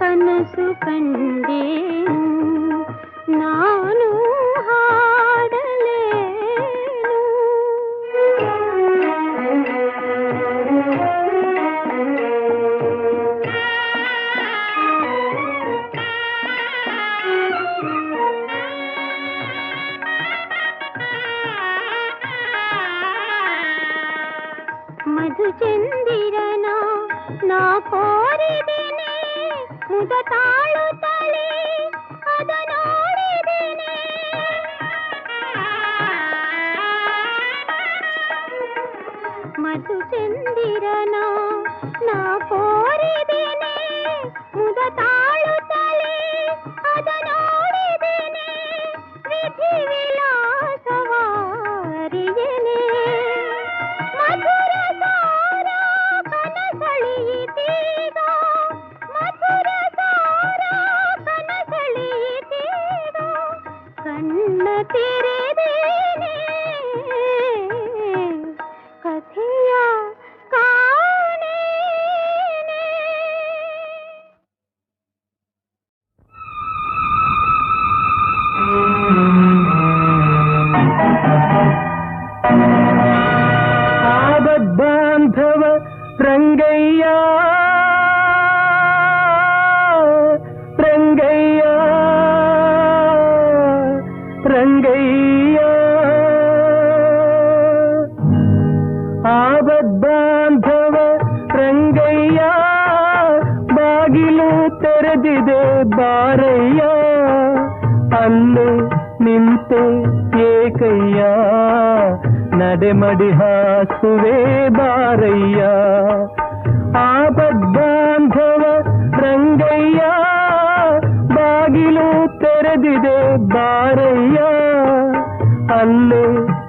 कनसु कण् न। నా కోరేది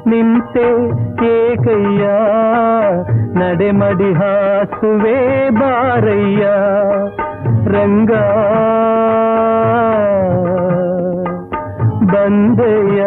ನಿಂತೆ ಏಕಯ್ಯ ನಡೆಮಡಿ ಹಾಸುವೆ ಬಾರಯ್ಯ ರಂಗ ಬಂದಯ್ಯ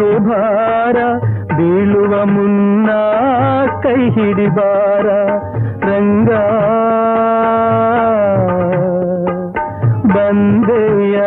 ಭೂಮಿಗೆ ಭಾರ ಬೀಳುವ ಮುನ್ನ ಕೈ ಹಿಡಿಬಾರ ರಂಗ ಬಂದೆಯ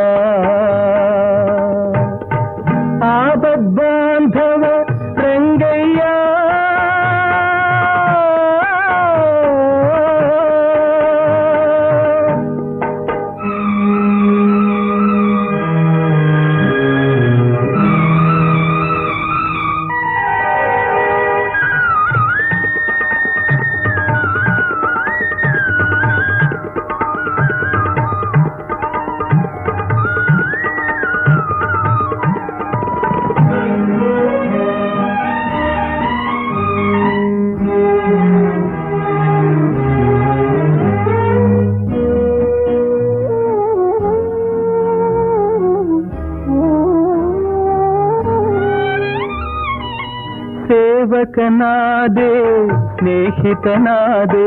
ಸ್ನೇಹಿತನಾದೆ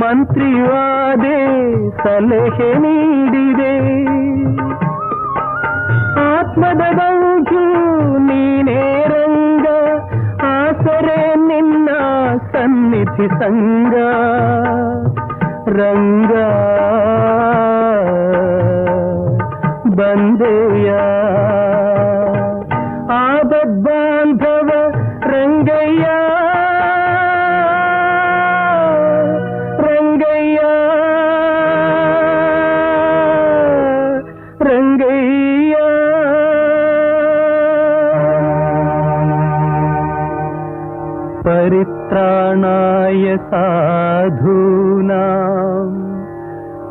ಮಂತ್ರಿವಾದೆ ಸಲಹೆ ನೀಡಿದೆ ಆತ್ಮದ ಬೌಜು ನೀನೇ ರಂಗ ಆಸರೆ ನಿನ್ನ ಸನ್ನಿಧಿ ಸಂಗ ರಂಗ ಬಂದೆಯ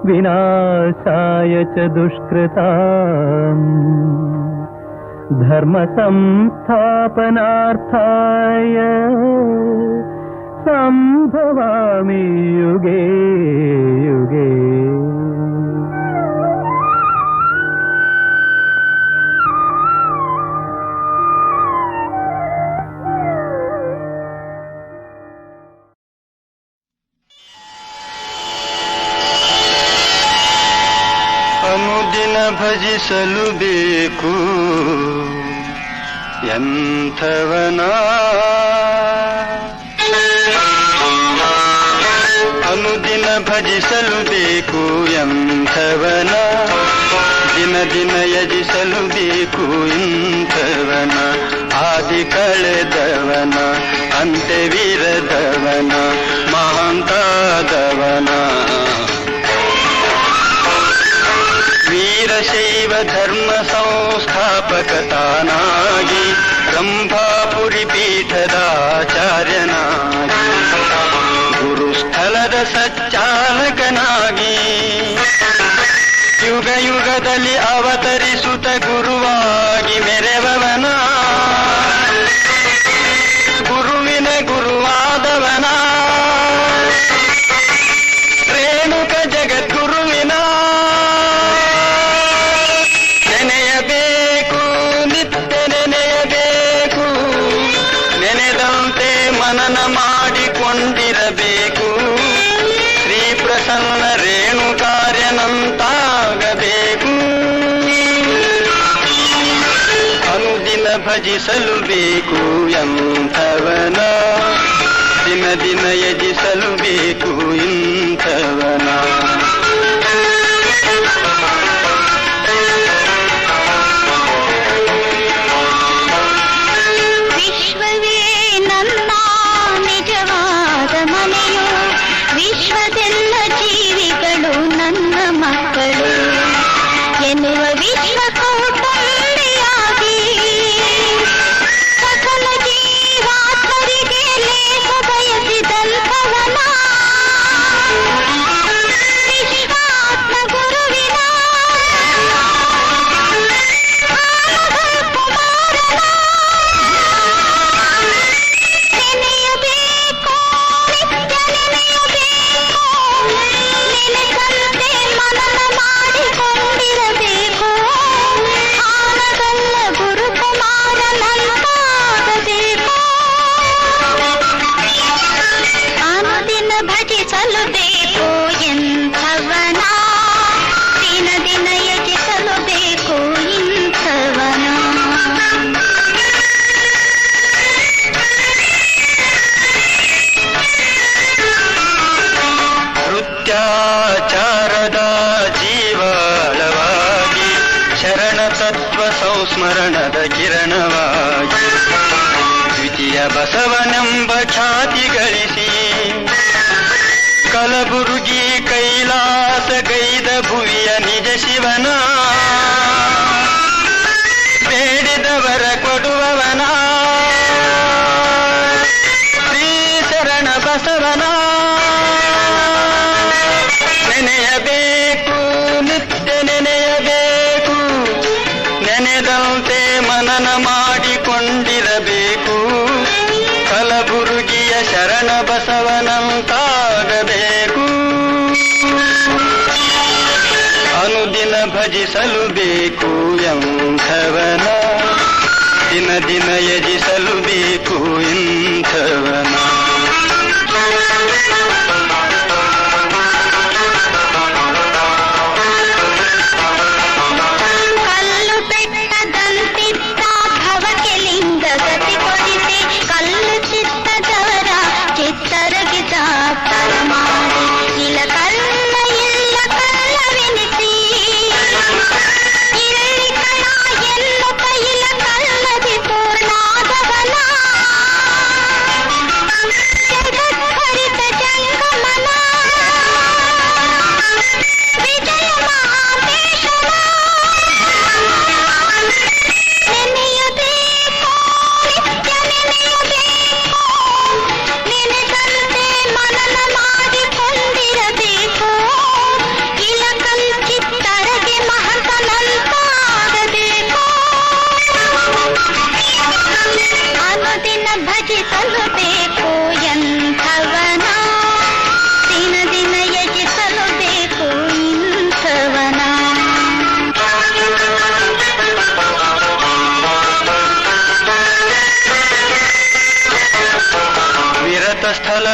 विनाशाय च दुष्कृताम् धर्मसंस्थापनार्थाय सम्भवामि युगे युगे ಭಜಿಸಲು ಬೇಕು ಎಂಥವನ ಅನುದಿನ ಭಜಿಸಲು ಬೇಕು ಎಂಥವನ ದಿನ ದಿನ ಯಜಿಸಲು ಬೇಕು ಇಂಥವನ ಆದಿ ಕಳೆದವನ ಅಂತ್ಯವಿರದವನ ಮಹಾಂತಾದವನ ಧರ್ಮ ಸಂಸ್ಥಾಪಕತಾನಾಗಿ ರಂಭಾಪುರಿ ಪೀಠದಾಚಾರ್ಯನಾಗಿ ಗುರುಸ್ಥಳದ ಸಚ್ಚಾಲಕನಾಗಿ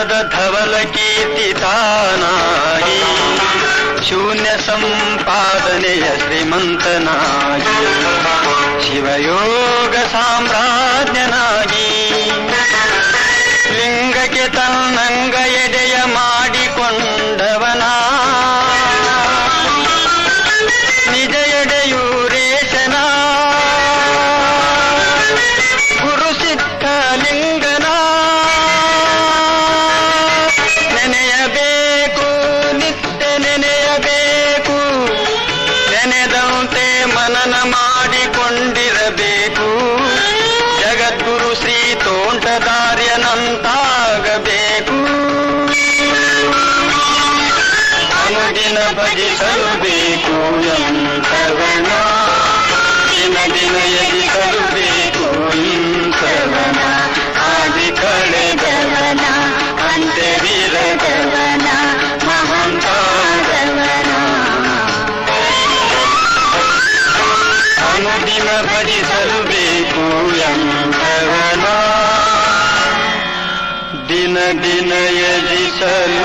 धवल धवलकीर्तितानायि शून्यसम्पादनेय श्रीमन्तनायि शिवयोगसाम्राज्ञनायि लिङ्गके तन्नङ्ग दिन यदि सल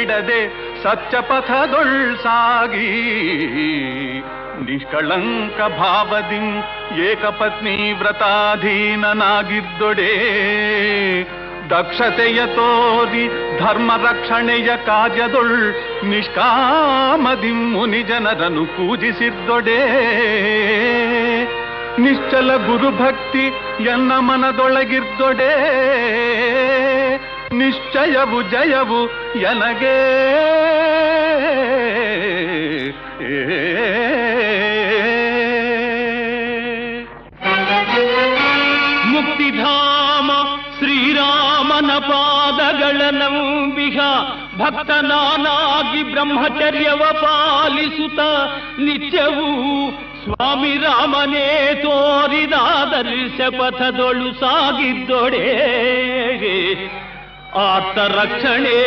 ಬಿಡದೆ ಸತ್ಯಪಥದೊಳ್ ಸಾಗಿ ನಿಷ್ಕಳಂಕ ಭಾವದಿಂ ಏಕಪತ್ನಿ ವ್ರತಾಧೀನನಾಗಿದ್ದೊಡೆ ದಕ್ಷತೆಯ ತೋರಿ ಧರ್ಮ ರಕ್ಷಣೆಯ ಕಾರ್ಯದೊಳ್ ನಿಷ್ಕಾಮದಿಂ ಮುನಿ ಜನರನ್ನು ಪೂಜಿಸಿದ್ದೊಡೆ ನಿಶ್ಚಲ ಗುರುಭಕ್ತಿ ಎನ್ನ ಮನದೊಳಗಿರ್ದೊಡೆ ನಿಶ್ಚಯವು ಜಯವು ಎನಗೆ ಮುಕ್ತಿಧಾಮ ಶ್ರೀರಾಮನ ಪಾದಗಳ ನಂಬಿಹ ಭಕ್ತನಾನಾಗಿ ಬ್ರಹ್ಮಚರ್ಯವ ಪಾಲಿಸುತ್ತ ನಿತ್ಯವೂ ಸ್ವಾಮಿ ರಾಮನೇ ತೋರಿದ ದರ್ಶ ಪಥದೊಳು ಸಾಗಿದ್ದೊಡೆ ಆತ ರಕ್ಷಣೆ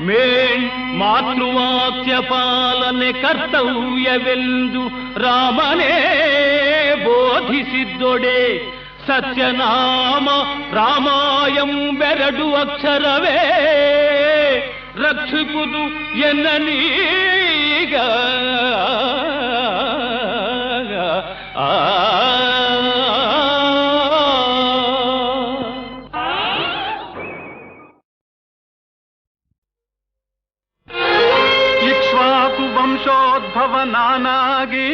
ಮೇಳ್ ಮಾತೃವಾಕ್ಯ ಪಾಲನೆ ಕರ್ತವ್ಯವೆಂದು ರಾಮನೇ ಬೋಧಿಸಿದ್ದೊಡೆ ಸತ್ಯನಾಮ ರಾಮಾಯಂ ಬೆರಡು ಅಕ್ಷರವೇ ರಕ್ಷಿಪುದು ಎನ್ನನೀಗ ಆ ನಾನಾಗಿ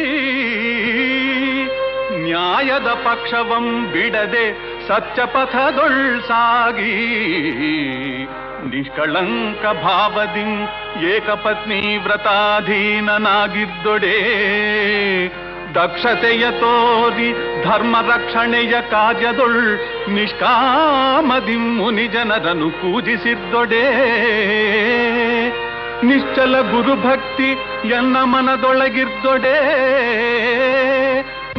ನ್ಯಾಯದ ಪಕ್ಷವಂ ಬಿಡದೆ ಸತ್ಯಪಥದೊಳ್ ಸಾಗಿ. ನಿಷ್ಕಳಂಕ ಭಾವದಿಂ ಏಕಪತ್ನಿ ವ್ರತಾಧೀನನಾಗಿದ್ದೊಡೆ. ದಕ್ಷತೆಯ ತೋರಿ ಧರ್ಮ ರಕ್ಷಣೆಯ ಕಾರ್ಯದೊಳ್ ನಿಷ್ಕಾಮದಿಂ ಮುನಿ ಜನರನ್ನು ಪೂಜಿಸಿದ್ದೊಡೆ. ನಿಶ್ಚಲ ಗುರುಭಕ್ತಿ ಎನ್ನ ಮನದೊಳಗಿರ್ದೊಡೆ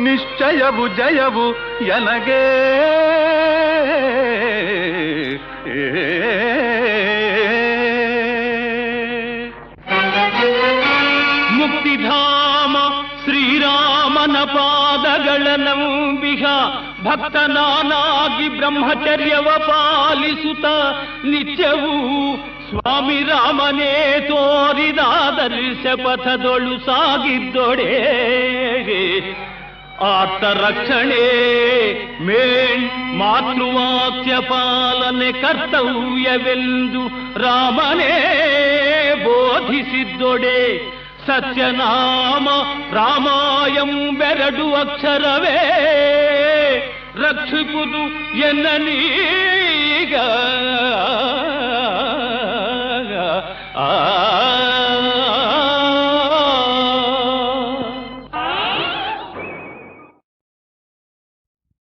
ನಿಶ್ಚಯವು ಜಯವು ಎನಗೆ ಮುಕ್ತಿಧಾಮ ಶ್ರೀರಾಮನ ಪಾದಗಳ ನಂಬಿಹ ಭಕ್ತನಾನಾಗಿ ಬ್ರಹ್ಮಚರ್ಯವ ಪಾಲಿಸುತ್ತ ನಿತ್ಯವೂ ಸ್ವಾಮಿ ರಾಮನೇ ತೋರಿದ ದರ್ಶ ಪಥದೊಳು ಸಾಗಿದ್ದೊಡೆ ಆತ ರಕ್ಷಣೆ ಮೇಳ್ ಮಾತೃವಾಕ್ಯ ಪಾಲನೆ ಕರ್ತವ್ಯವೆಂದು ರಾಮನೇ ಬೋಧಿಸಿದ್ದೊಡೆ ಸತ್ಯನಾಮ ರಾಮಾಯಂ ಬೆರಡು ಅಕ್ಷರವೇ ರಕ್ಷಿಪುದು ಎನ್ನನೀಗ ಆ